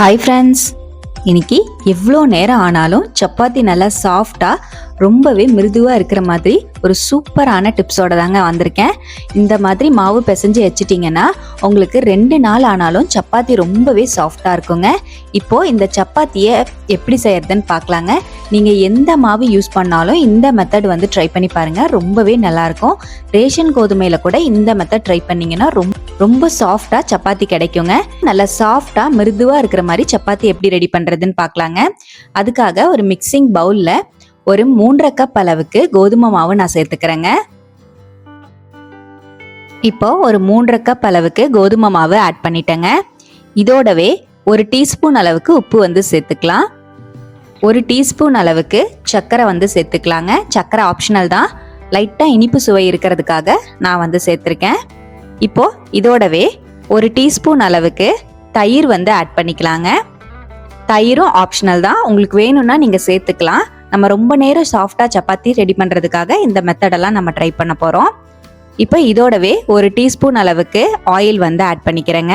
Hi friends இன்னைக்கு எவ்வளோ நேரம் ஆனாலும் சப்பாத்தி நல்லா சாஃப்டாக ரொம்பவே மிருதுவாக இருக்கிற மாதிரி ஒரு சூப்பரான டிப்ஸோட தாங்க வந்திருக்கேன். இந்த மாதிரி மாவு பிசைஞ்சு வச்சிட்டிங்கன்னா உங்களுக்கு ரெண்டு நாள் ஆனாலும் சப்பாத்தி ரொம்பவே சாஃப்டாக இருக்குங்க. இப்போது இந்த சப்பாத்தியை எப்படி செய்யறதுன்னு பார்க்கலாங்க. நீங்கள் எந்த மாவு யூஸ் பண்ணாலும் இந்த மெத்தட் வந்து ட்ரை பண்ணி பாருங்கள் ரொம்பவே நல்லாயிருக்கும் ரேஷன் கோதுமையில் கூட இந்த மெத்தட் ட்ரை பண்ணிங்கன்னா ரொம்ப ரொம்ப சாஃப்டாக சப்பாத்தி கிடைக்குங்க. நல்லா சாஃப்டாக மிருதுவாக இருக்கிற மாதிரி சப்பாத்தி எப்படி ரெடி பண்ணுறதுன்னு பார்க்கலாங்க. அதுக்காக ஒரு மிக்சிங் பவுலில் ஒரு மூன்றரை கப் அளவுக்கு கோதுமை மாவு நான் சேர்த்துக்கிறேங்க. இப்போ ஒரு மூன்றரை கப் அளவுக்கு கோதுமை மாவு ஆட் பண்ணிட்டேங்க. இதோடவே ஒரு டீஸ்பூன் அளவுக்கு உப்பு வந்து சேர்த்துக்கலாம். ஒரு டீஸ்பூன் அளவுக்கு சர்க்கரை வந்து சேர்த்துக்கலாங்க. சர்க்கரை ஆப்ஷனல் தான். லைட்டாக இனிப்பு சுவை இருக்கிறதுக்காக நான் வந்து சேர்த்துருக்கேன். இப்போ இதோடவே ஒரு டீஸ்பூன் அளவுக்கு தயிர் வந்து ஆட் பண்ணிக்கலாங்க. தயிரும் ஆப்ஷனல் தான். உங்களுக்கு வேணும்னா நீங்கள் சேர்த்துக்கலாம். நம்ம ரொம்ப நேரம் சாஃப்டாக சப்பாத்தி ரெடி பண்ணுறதுக்காக இந்த மெத்தடெல்லாம் நம்ம ட்ரை பண்ண போகிறோம் இப்போ இதோடவே ஒரு டீஸ்பூன் அளவுக்கு ஆயில் வந்து ஆட் பண்ணிக்கிறேங்க.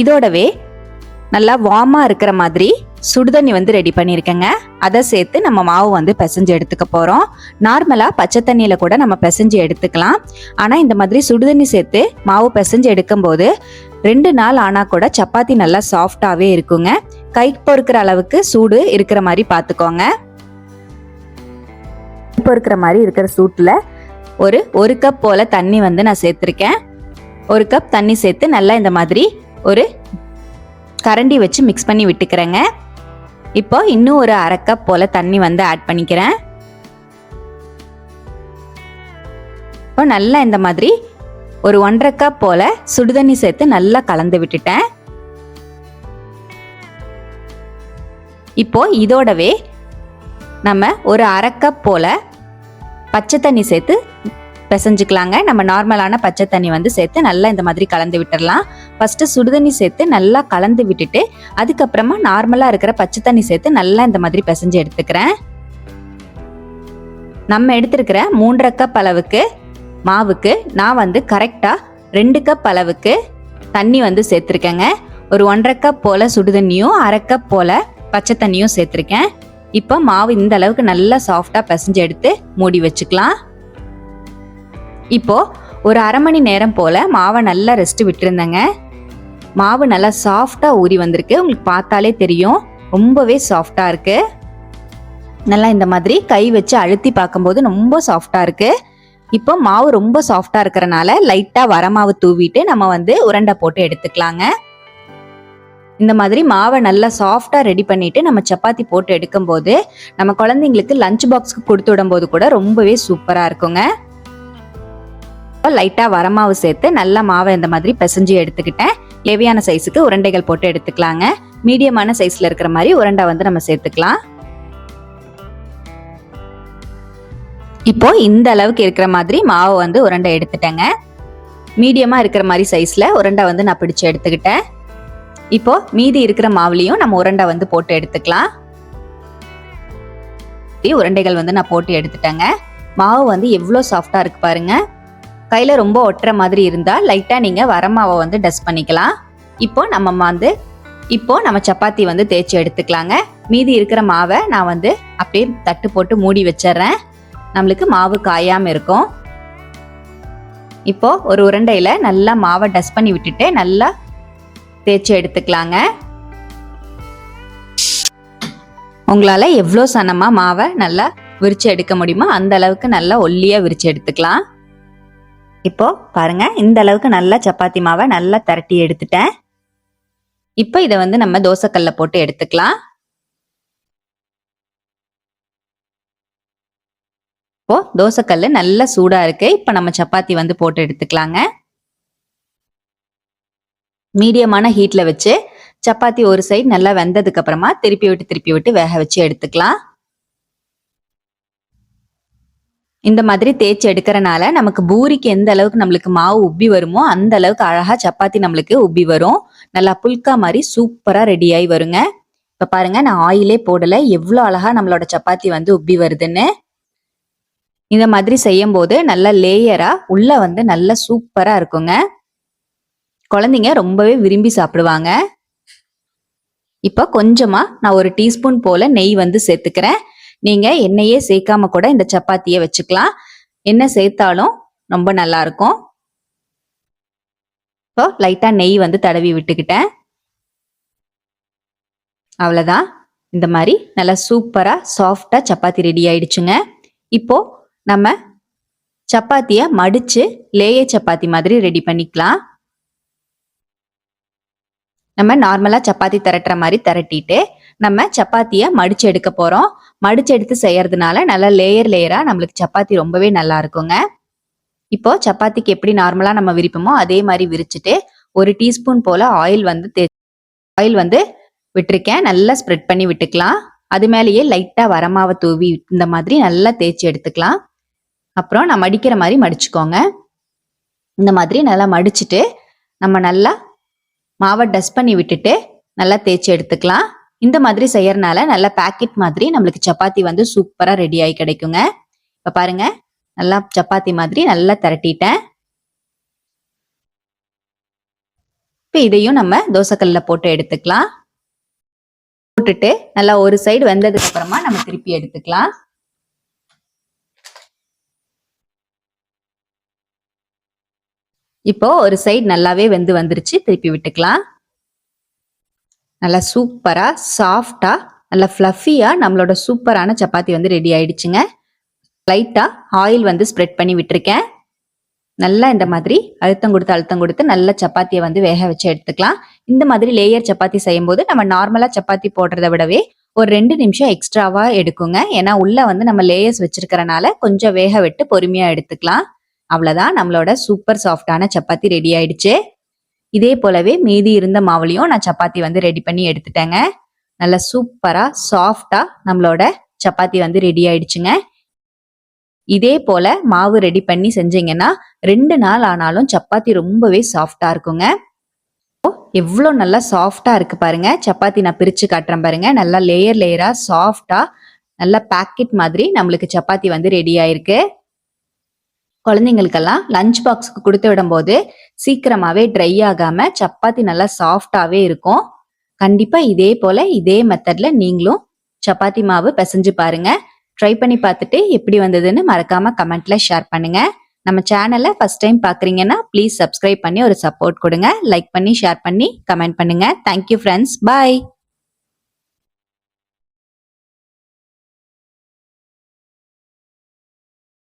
இதோடவே நல்லா வார்மாக இருக்கிற மாதிரி சுடுதண்ணி வந்து ரெடி பண்ணியிருக்கேங்க. அதை சேர்த்து நம்ம மாவு வந்து பிசைஞ்சு எடுத்துக்க போகிறோம் நார்மலாக பச்சை தண்ணியில் கூட நம்ம பிசைஞ்சு எடுத்துக்கலாம். ஆனால் இந்த மாதிரி சுடுதண்ணி சேர்த்து மாவு பிசைஞ்சு எடுக்கும்போது ரெண்டு நாள் ஆனால் கூட சப்பாத்தி நல்லா சாஃப்டாகவே இருக்குங்க. கை பொறுக்கிற அளவுக்கு சூடு இருக்கிற மாதிரி பார்த்துக்கோங்க. பொறுக்கிற மாதிரி இருக்கிற சூட்டில் ஒரு ஒரு கப் போல் தண்ணி வந்து நான் சேர்த்துருக்கேன். ஒரு கப் தண்ணி சேர்த்து நல்லா இந்த மாதிரி ஒரு கரண்டி வச்சு மிக்ஸ் பண்ணி விட்டுக்கிறேங்க. இப்போ இன்னும் ஒரு அரை கப் போல் தண்ணி வந்து ஆட் பண்ணிக்கிறேன். இப்போ நல்லா இந்த மாதிரி ஒரு ஒன்றரை கப் போல் சுடுதண்ணி சேர்த்து நல்லா கலந்து விட்டுட்டேன். இப்போ இதோடவே நம்ம ஒரு அரை கப் போல் பச்சை தண்ணி சேர்த்து பிசைஞ்சுக்கலாங்க. நம்ம நார்மலான பச்சை தண்ணி வந்து சேர்த்து நல்லா இந்த மாதிரி கலந்து விட்டுடலாம் ஃபஸ்ட்டு சுடுதண்ணி சேர்த்து நல்லா கலந்து விட்டுட்டு அதுக்கப்புறமா நார்மலாக இருக்கிற பச்சை தண்ணி சேர்த்து நல்லா இந்த மாதிரி பிசைஞ்சு எடுத்துக்கிறேன். நம்ம எடுத்துருக்கிற மூன்றரை கப் அளவுக்கு மாவுக்கு நான் வந்து கரெக்டாக ரெண்டு கப் அளவுக்கு தண்ணி வந்து சேர்த்துருக்கேங்க. ஒரு ஒன்றரை கப் போல் சுடுதண்ணியும் அரை கப் போல் பச்சை தண்ணியும் சேர்த்துருக்கேன். இப்போ மாவு இந்த அளவுக்கு நல்லா சாஃப்டாக பிசைஞ்சு எடுத்து மூடி வச்சுக்கலாம். இப்போ ஒரு அரை மணி நேரம் போல் மாவை நல்லா ரெஸ்ட் விட்டுருந்தேங்க. மாவு நல்லா சாஃப்டாக ஊறி வந்திருக்கு. உங்களுக்கு பார்த்தாலே தெரியும். ரொம்பவே சாஃப்டாக இருக்கு. நல்லா இந்த மாதிரி கை வச்சு அழுத்தி பார்க்கும்போது ரொம்ப சாஃப்டாக இருக்கு. இப்போ மாவு ரொம்ப சாஃப்டாக இருக்கிறனால லைட்டாக வரமாவு தூவிட்டு நம்ம வந்து உருண்டை போட்டு எடுத்துக்கலாங்க. இந்த மாதிரி மாவை நல்லா சாஃப்டாக ரெடி பண்ணிவிட்டு நம்ம சப்பாத்தி போட்டு எடுக்கும்போது நம்ம குழந்தைங்களுக்கு லஞ்ச் பாக்ஸ்க்கு கொடுத்து விடும்போது கூட ரொம்பவே சூப்பராக இருக்குங்க. லைட்டாக வரமாவு சேர்த்து நல்லா மாவை இந்த மாதிரி பிசைஞ்சு எடுத்துக்கிட்டேன். தேவையான சைஸுக்கு உருண்டைகள் போட்டு எடுத்துக்கலாங்க. மீடியமான சைஸில் இருக்கிற மாதிரி உருண்டை வந்து நம்ம சேர்த்துக்கலாம். இப்போ இந்த அளவுக்கு இருக்கிற மாதிரி மாவை வந்து உருண்டை எடுத்துட்டேங்க. மீடியமாக இருக்கிற மாதிரி சைஸில் உருண்டை வந்து நான் பிடிச்சு எடுத்துக்கிட்டேன். இப்போ மீதி இருக்கிற மாவுலையும் நம்ம உருண்டை வந்து போட்டு எடுத்துக்கலாம். உருண்டைகள் வந்து நான் போட்டு எடுத்துட்டேங்க. மாவு வந்து எவ்வளோ சாஃப்டாக இருக்கு பாருங்க. கையில் ரொம்ப ஒட்டுற மாதிரி இருந்தால் லைட்டாக நீங்கள் வரமாவை வந்து டஸ்ட் பண்ணிக்கலாம். இப்போ நம்ம வந்து இப்போ நம்ம சப்பாத்தி வந்து தேய்ச்சி எடுத்துக்கலாங்க. மீதி இருக்கிற மாவை நான் வந்து அப்படியே தட்டு போட்டு மூடி வச்சிடுறேன். நம்மளுக்கு மாவு காயாமல் இருக்கும். இப்போ ஒரு உருண்டையில் நல்லா மாவை டஸ்ட் பண்ணி விட்டுட்டு நல்லா தேய்ச்சி எடுத்துக்கலாங்க. உங்களால் எவ்வளோ சனமாக மாவை நல்லா விரித்து எடுக்க முடியுமோ அந்த அளவுக்கு நல்லா ஒல்லியாக விரித்து எடுத்துக்கலாம். இப்போ பாருங்கள் இந்த அளவுக்கு நல்லா சப்பாத்தி மாவை நல்லா திரட்டி எடுத்துட்டேன். இப்போ இதை வந்து நம்ம தோசைக்கல்ல போட்டு எடுத்துக்கலாம். இப்போ தோசைக்கல் நல்லா சூடாக இருக்கு. இப்போ நம்ம சப்பாத்தி வந்து போட்டு எடுத்துக்கலாங்க. மீடியமான ஹீட்ல வச்சு சப்பாத்தி ஒரு சைடு நல்லா வெந்ததுக்கு அப்புறமா திருப்பி விட்டு திருப்பி விட்டு வேக வச்சு எடுத்துக்கலாம். இந்த மாதிரி தேய்ச்சி எடுக்கிறனால நமக்கு பூரிக்கு எந்த அளவுக்கு நம்மளுக்கு மாவு உப்பி வருமோ அந்த அளவுக்கு அழகா சப்பாத்தி நம்மளுக்கு உப்பி வரும். நல்லா புல்கா மாதிரி சூப்பரா ரெடி ஆகி வருங்க. இப்ப பாருங்க நான் ஆயிலே போடல. எவ்வளோ அழகா நம்மளோட சப்பாத்தி வந்து உப்பி வருதுன்னு. இந்த மாதிரி செய்யும் போது நல்ல லேயரா உள்ள வந்து நல்ல சூப்பரா இருக்குங்க. குழந்தைங்க ரொம்பவே விரும்பி சாப்பிடுவாங்க. இப்போ கொஞ்சமாக நான் ஒரு டீஸ்பூன் போல் நெய் வந்து சேர்த்துக்கிறேன். நீங்கள் எண்ணெயே சேர்க்காம கூட இந்த சப்பாத்தியை வச்சுக்கலாம். எண்ணெய் சேர்த்தாலும் ரொம்ப நல்லா இருக்கும். இப்போ லைட்டாக நெய் வந்து தடவி விட்டுக்கிட்டேன். அவ்வளோதான் இந்த மாதிரி நல்லா சூப்பராக சாஃப்டாக சப்பாத்தி ரெடி ஆயிடுச்சுங்க. இப்போ நம்ம சப்பாத்தியை மடித்து லேய சப்பாத்தி மாதிரி ரெடி பண்ணிக்கலாம். நம்ம நார்மலாக சப்பாத்தி திரட்டுற மாதிரி திரட்டிட்டு நம்ம சப்பாத்தியை மடிச்சு எடுக்க போகிறோம் மடிச்சு எடுத்து செய்யறதுனால நல்லா லேயர் லேயராக நம்மளுக்கு சப்பாத்தி ரொம்பவே நல்லா இருக்குங்க. இப்போ சப்பாத்திக்கு எப்படி நார்மலாக நம்ம விரிப்போமோ அதே மாதிரி விரிச்சிட்டு ஒரு டீஸ்பூன் போல் ஆயில் வந்து தே ஆயில் வந்து விட்டுருக்கேன். நல்லா ஸ்ப்ரெட் பண்ணி விட்டுக்கலாம். அது மேலேயே லைட்டாக வரமாவை தூவி இந்த மாதிரி நல்லா தேய்ச்சி எடுத்துக்கலாம். அப்புறம் நான் மடிக்கிற மாதிரி மடிச்சுக்கோங்க. இந்த மாதிரி நல்லா மடிச்சுட்டு நம்ம நல்லா மாவை டஸ்ட் பண்ணி விட்டுட்டு நல்லா தேய்ச்சி எடுத்துக்கலாம். இந்த மாதிரி செய்யறதுனால நல்ல பேக்கெட் மாதிரி நம்மளுக்கு சப்பாத்தி வந்து சூப்பராக ரெடி ஆகி கிடைக்குங்க. இப்போ பாருங்க நல்லா சப்பாத்தி மாதிரி நல்லா திரட்டிட்டேன். இப்போ இதையும் நம்ம தோசைக்கல்ல போட்டு எடுத்துக்கலாம். போட்டுட்டு நல்லா ஒரு சைடு வெந்ததுக்கு அப்புறமா நம்ம திருப்பி எடுத்துக்கலாம். இப்போ ஒரு சைடு நல்லாவே வெந்து வந்துருச்சு. திருப்பி விட்டுக்கலாம். நல்லா சூப்பரா சாஃப்டா நல்லா ஃப்ளஃபியா நம்மளோட சூப்பரான சப்பாத்தி வந்து ரெடி ஆயிடுச்சுங்க. லைட்டா ஆயில் வந்து ஸ்ப்ரெட் பண்ணி விட்டுருக்கேன். நல்லா இந்த மாதிரி அழுத்தம் கொடுத்து அழுத்தம் கொடுத்து நல்ல சப்பாத்தியை வந்து வேக வச்சு எடுத்துக்கலாம். இந்த மாதிரி லேயர் சப்பாத்தி செய்யும் போது நம்ம நார்மலா சப்பாத்தி போடுறத விடவே ஒரு ரெண்டு நிமிஷம் எக்ஸ்ட்ராவா எடுக்குங்க. ஏன்னா உள்ள வந்து நம்ம லேயர்ஸ் வச்சிருக்கிறனால கொஞ்சம் வேக விட்டு பொறுமையா எடுத்துக்கலாம். அவ்வளோதான் நம்மளோட சூப்பர் சாஃப்டான சப்பாத்தி ரெடி ஆயிடுச்சு. இதே போலவே மீதி இருந்த மாவுலையும் நான் சப்பாத்தி வந்து ரெடி பண்ணி எடுத்துட்டேங்க. நல்ல சூப்பராக சாஃப்டாக நம்மளோட சப்பாத்தி வந்து ரெடி ஆயிடுச்சுங்க. இதே போல மாவு ரெடி பண்ணி செஞ்சீங்கன்னா ரெண்டு நாள் ஆனாலும் சப்பாத்தி ரொம்பவே சாஃப்டா இருக்குங்க. எவ்வளோ நல்லா சாஃப்டா இருக்கு பாருங்க. சப்பாத்தி நான் பிரிச்சு காட்டுறேன் பாருங்க. நல்லா லேயர் லேயரா சாஃப்டா நல்லா பேக்கெட் மாதிரி நம்மளுக்கு சப்பாத்தி வந்து ரெடி ஆயிருக்கு. குழந்தைங்களுக்கெல்லாம் லஞ்ச் பாக்ஸுக்கு கொடுத்து விடும்போது சீக்கிரமாவே ட்ரை ஆகாம சப்பாத்தி நல்லா சாஃப்டாவே இருக்கும். கண்டிப்பா இதே போல இதே மெத்தட்ல நீங்களும் சப்பாத்தி மாவு பிசைஞ்சு பாருங்க. ட்ரை பண்ணி பார்த்துட்டு எப்படி வந்ததுன்னு மறக்காம கமெண்ட்ல ஷேர் பண்ணுங்க. நம்ம சேனலை ஃபர்ஸ்ட் டைம் பாக்குறீங்கன்னா ப்ளீஸ் சப்ஸ்கிரைப் பண்ணி ஒரு சப்போர்ட் கொடுங்க. லைக் பண்ணி ஷேர் பண்ணி கமெண்ட் பண்ணுங்க. Thank you friends bye